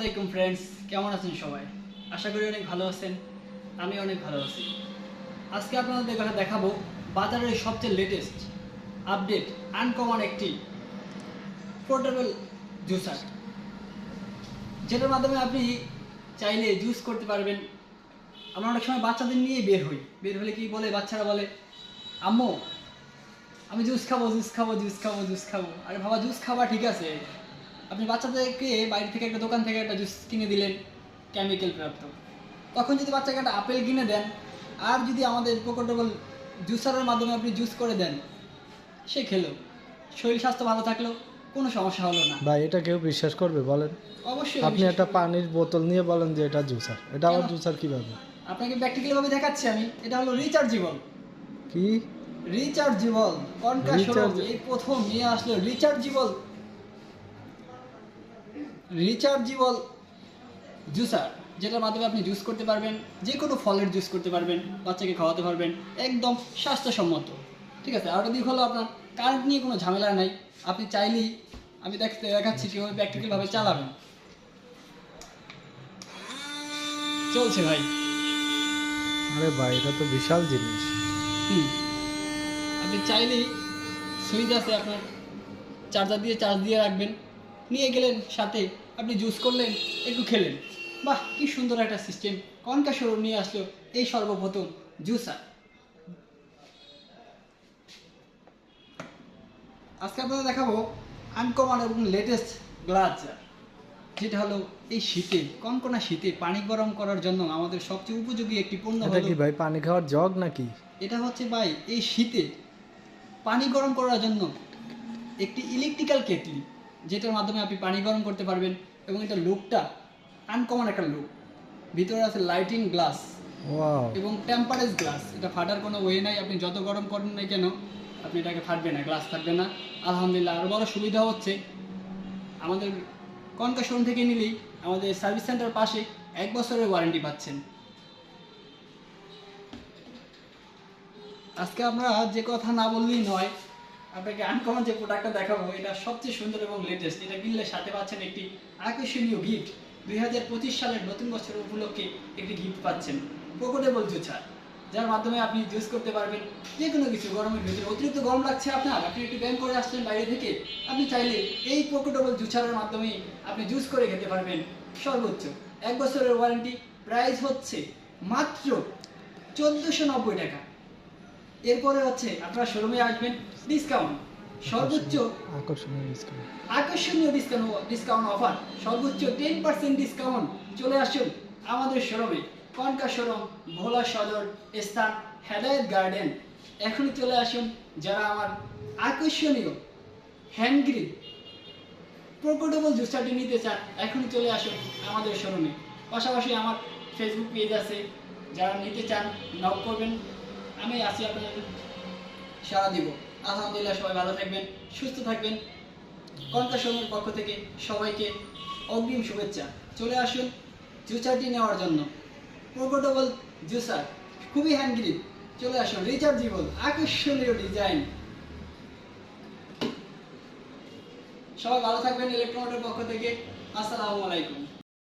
আলাইকুম ফ্রেন্ডস কেমন আছেন সবাই? আশা করি অনেক ভালো আছেন, আমি অনেক ভালো আছি। আজকে আপনাদের কথা দেখাবো বাজারের সবচেয়ে লেটেস্ট আপডেট আনকমন একটি পোর্টেবল জুসার যেটার মাধ্যমে আপনি চাইলে জুস করতে পারবেন। আমরা অনেক সময় বাচ্চাদের নিয়ে বের হই। বের হলে কি বলে? বাচ্চারা বলে, আম্মু, আমি জুস খাব জুস খাব জুস খাব জুস খাব। আরে বাবা জুস খাওয়া ঠিক আছে। আপনি বাচ্চাদেরকে বাইরে থেকে একটা দোকান থেকে একটা জুস কিনে দিলেন কেমিক্যাল প্রাপ্ত। তখন যদি বাচ্চাকে একটা আপেল কিনে দেন আর যদি আমাদের পোকোটেবল জুসারের মাধ্যমে আপনি জুস করে দেন সে খেলো। শরীর স্বাস্থ্য ভালো থাকল কোনো সমস্যা হলো না। ভাই এটা কেউ বিশ্বাস করবে বলেন? অবশ্যই আপনি একটা পানির বোতল নিয়ে বলেন যে এটা জুসার। এটা আবার? জুসার কীভাবে? আপনাকে প্র্যাকটিক্যাল ভাবে দেখাচ্ছি আমি। এটা হলো রিচার্জেবল। কি? রিচার্জেবল কনকা এই প্রথম নিয়ে আসলো রিচার্জেবল। রিচার্জেবল জুসার যেটার মাধ্যমে আপনি জুস করতে পারবেন যে কোনো ফলের জুস করতে পারবেন বাচ্চাকে খাওয়াতে পারবেন একদম স্বাস্থ্যসম্মত। ঠিক আছে? আর দিক হলো আপনার কারেন্ট নিয়ে কোনো ঝামেলা নাই। আপনি চাইলেই আমি দেখতে দেখাচ্ছি কীভাবে প্র্যাকটিক্যালভাবে চালাবেন। চলছে ভাই। আরে ভাই এটা তো বিশাল জিনিস। হুম। আপনি চাইলেই সুইচ আছে আপনার। চার্জার দিয়ে চার্জ দিয়ে রাখবেন। নিয়ে গেলেন সাথে। আপনি জুস করলেন একটু খেলেন। বাহ কি সুন্দর একটা সিস্টেম কনকা শোরুম নিয়ে আসলো এই সর্বপ্রথম জুসার। আজকে আপনাদের দেখাবো আনকমন এবং লেটেস্ট গ্লাস জার যেটা হলো এই শীতে কনকনা শীতে পানি গরম করার জন্য আমাদের সবচেয়ে উপযোগী একটি পণ্য এটা কি ভাই পানি খাওয়ার জগ নাকি? এটা হচ্ছে ভাই এই শীতে পানি গরম করার জন্য একটি ইলেকট্রিক্যাল কেটলি যেটার মাধ্যমে আপনি পানি গরম করতে পারবেন এবং এটা লুকটা আনকমন একটা লুক ভিতরে আছে লাইটিং গ্লাস এবং টেম্পারেজ গ্লাস এটা ফাটার কোনো ওয়ে নাই। আপনি যত গরম করেন না কেন আপনি এটাকে ফাটবে না গ্লাস ফাটবে না। আলহামদুলিল্লাহ আরও বড় সুবিধা হচ্ছে আমাদের কনকা শোরুম থেকে নিলেই আমাদের সার্ভিস সেন্টার পাশে এক বছরের ওয়ারেন্টি পাচ্ছেন। আজকে আমরা যে কথা না বললেই নয় আপনাকে আনকমন যে প্রোডাক্টটা দেখাবো, এটা সবচেয়ে সুন্দর এবং লেটেস্ট এটা কিনলে সাথে পাচ্ছেন একটি আকর্ষণীয় গিফট দুই হাজার পঁচিশ সালের নতুন বছর উপলক্ষে একটি গিফট পাচ্ছেন পোকোটেবল জুছার যার মাধ্যমে আপনি জুস করতে পারবেন যে কোনো কিছু, গরমের ভিতরে অতিরিক্ত গরম লাগছে আপনার, আপনি একটু ব্যায়াম করে আসছেন বাইরে থেকে, আপনি চাইলে এই পোকোটেবল জুছারের মাধ্যমে আপনি জুস করে খেতে পারবেন সর্বোচ্চ এক বছরের ওয়ারেন্টি প্রাইস হচ্ছে মাত্র চোদ্দোশো টাকা। এরপরে হচ্ছে আপনারা শোরুমে আসবেন ডিসকাউন্ট সর্বোচ্চ আকর্ষণীয় ডিসকাউন্ট আকর্ষণীয় ডিসকাউন্ট ডিসকাউন্ট অফার সর্বোচ্চ টেন পার্সেন্ট ডিসকাউন্ট চলে আসুন আমাদের শোরুমে। কনকা শোরুম ভোলা সদর স্থান হেদায়ত গার্ডেন। এখনই চলে আসুন যারা আমার আকর্ষণীয় হ্যান্ডগ্রিপ প্রকটেবল জুসারটি নিতে চান এখনই চলে আসুন আমাদের শোরুমে। পাশাপাশি আমার ফেসবুক পেজ আছে যারা নিতে চান নক করবেন। আমি আছি আপনাদের সারা দিব। আলহামদুলিল্লাহ সবাই ভালো থাকবেন, সুস্থ থাকবেন। কন্যা সময়ের পক্ষ থেকে সবাইকে অগ্রিম শুভেচ্ছা। চলে আসুন জুসারটি নেওয়ার জন্য। প্রকটেবল জুসার খুবই হ্যান্ডগ্রিপ চলে আসুন রিচার্জেবল আকর্ষণীয় ডিজাইন সবাই ভালো থাকবেন ইলেকট্রনের পক্ষ থেকে। আসসালামু আলাইকুম।